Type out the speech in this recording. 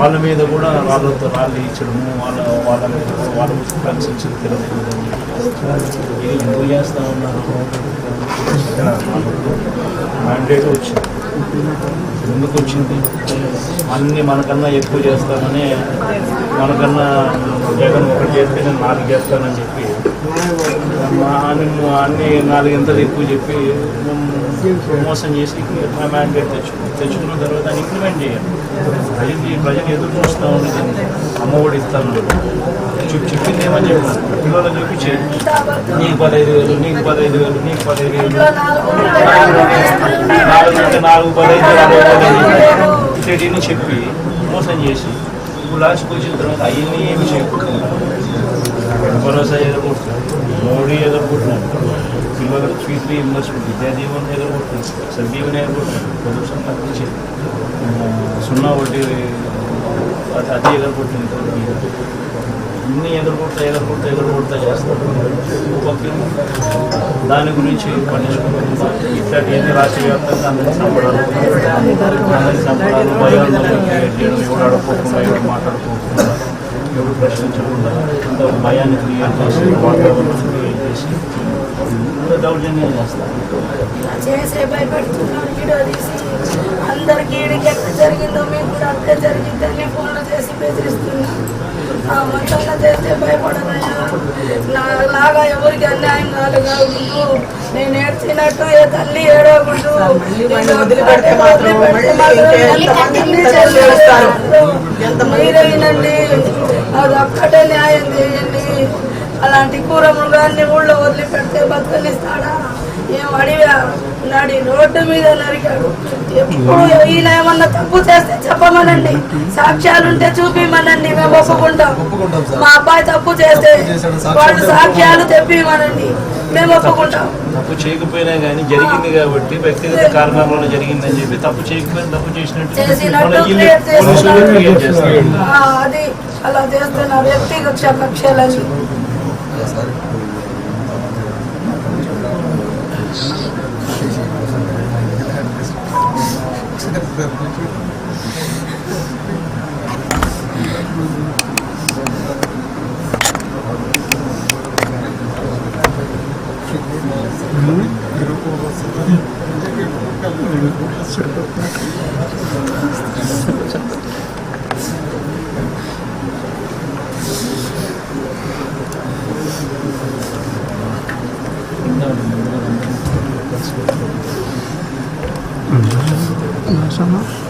వాళ్ళ మీద కూడా వాళ్ళతో రాళ్ళు ఇచ్చడము వాళ్ళ వాళ్ళ మీద వాళ్ళ కన్సెన్స్ తెలియకూడదని ఇది ఎందుకు చేస్తా ఉన్నారు? మ్యాండేట్ వచ్చింది. ఎందుకు వచ్చింది? అన్ని మనకన్నా ఎక్కువ చేస్తామని మనకన్నా జగన్ ఒకటి చేస్తేనే నాలుగు చేస్తానని చెప్పి మా అన్ని అన్ని నాలుగింతలు ఎక్కువ చెప్పి మోసం చేసి మా మ్యాండేట్ తెచ్చుకున్నాం తెచ్చుకున్న తర్వాత దాన్ని ఇంప్లిమెంట్ చేయాలి. అది ప్రజలు ఎదురు చూస్తూ అమ్మ అమ్మఒడి ఇస్తాను చెప్పింది ఏమని చెప్పాను పిల్లలు చెప్పి నీకు పదహైదు వేలు నీకు పదహైదు వేలు నీకు పదహైదు వేలు. నాలుగు నాలుగు పదహైదు వేలు చెప్పి మోసం చేసి ఇప్పుడు లాస్ట్కి వచ్చిన తర్వాత అవన్నీ ఏమి చేయకుండా భరోసా చేయకూడదు మోడీ ఎదుర్కొంటున్నారు. పిల్లలకు ఫీజు రీఇంబర్స్మెంట్ విద్యా ఎదుర్కొంటున్నారు. ఎదుర్కొంటున్నాడు ఎదుర్కొంటున్నారు. ప్రభుత్వం తగ్గించి. సున్నా వడ్డీ అది అది ఎదుర్కొంటుంది ఇన్ని ఎదుర్కొంటా ఎదుర్కొంటా ఎదుర్కొంటా చేస్తారు. ఓకే. దాని గురించి పట్టించుకోకుండా ఇట్లాంటి ఎన్ని రాష్ట్ర వ్యాప్తంగా అందరికీ చంపడాలు అందరికీ చంపడాలు భయాలు క్రియేట్ చేయడం ఎవరు అడుక్కోకుండా ఎవరు మాట్లాడుకోకుండా 말씀처럼 한다고 마이안에서 얘기한 것이 와닿은 생각이 되시겠죠. చేసే భయపెడుతున్నాం వీడియో తీసి అందరికి ఈడికి ఎక్కడ జరిగిందో మీకు కూడా అక్కడ జరిగిందని ఫోన్లు చేసి బెదిరిస్తున్నా ఆ మొత్తంగా చేస్తే భయపడనయ్యా నా లాగా ఎవరికి అన్యాయం కాదు నేను ఏడ్చినట్టు ఏ తల్లి ఏడవకూడదు నేను వదిలిపెడితే మాత్రం మళ్ళీ అది ఒక్కటే న్యాయం చేయండి. అలాంటి కూర మృగాన్ని ఊళ్ళో వదిలిపెడితే బతుకనిస్తాడా ఏం అడిగా నడి రోడ్డు మీద నరికాడు. ఎప్పుడు ఈయన ఏమన్నా తప్పు చేస్తే చెప్పమనండి. సాక్ష్యాలు ఉంటే చూపిమనండి. మేము ఒప్పుకుంటాం. మా అబ్బాయి తప్పు చేస్తే వాళ్ళు సాక్ష్యాలు తెప్పిమనండి. మేము ఒప్పుకుంటాం. తప్పు చేయకపోయినా కానీ జరిగింది కాబట్టి వ్యక్తిగత కారణాల జరిగిందని చెప్పి తప్పు చేయకపోయినా తప్పు చేసినట్టు అది అలా చేస్తున్నారు వ్యక్తిగత కక్షలని Mm-hmm. Màu.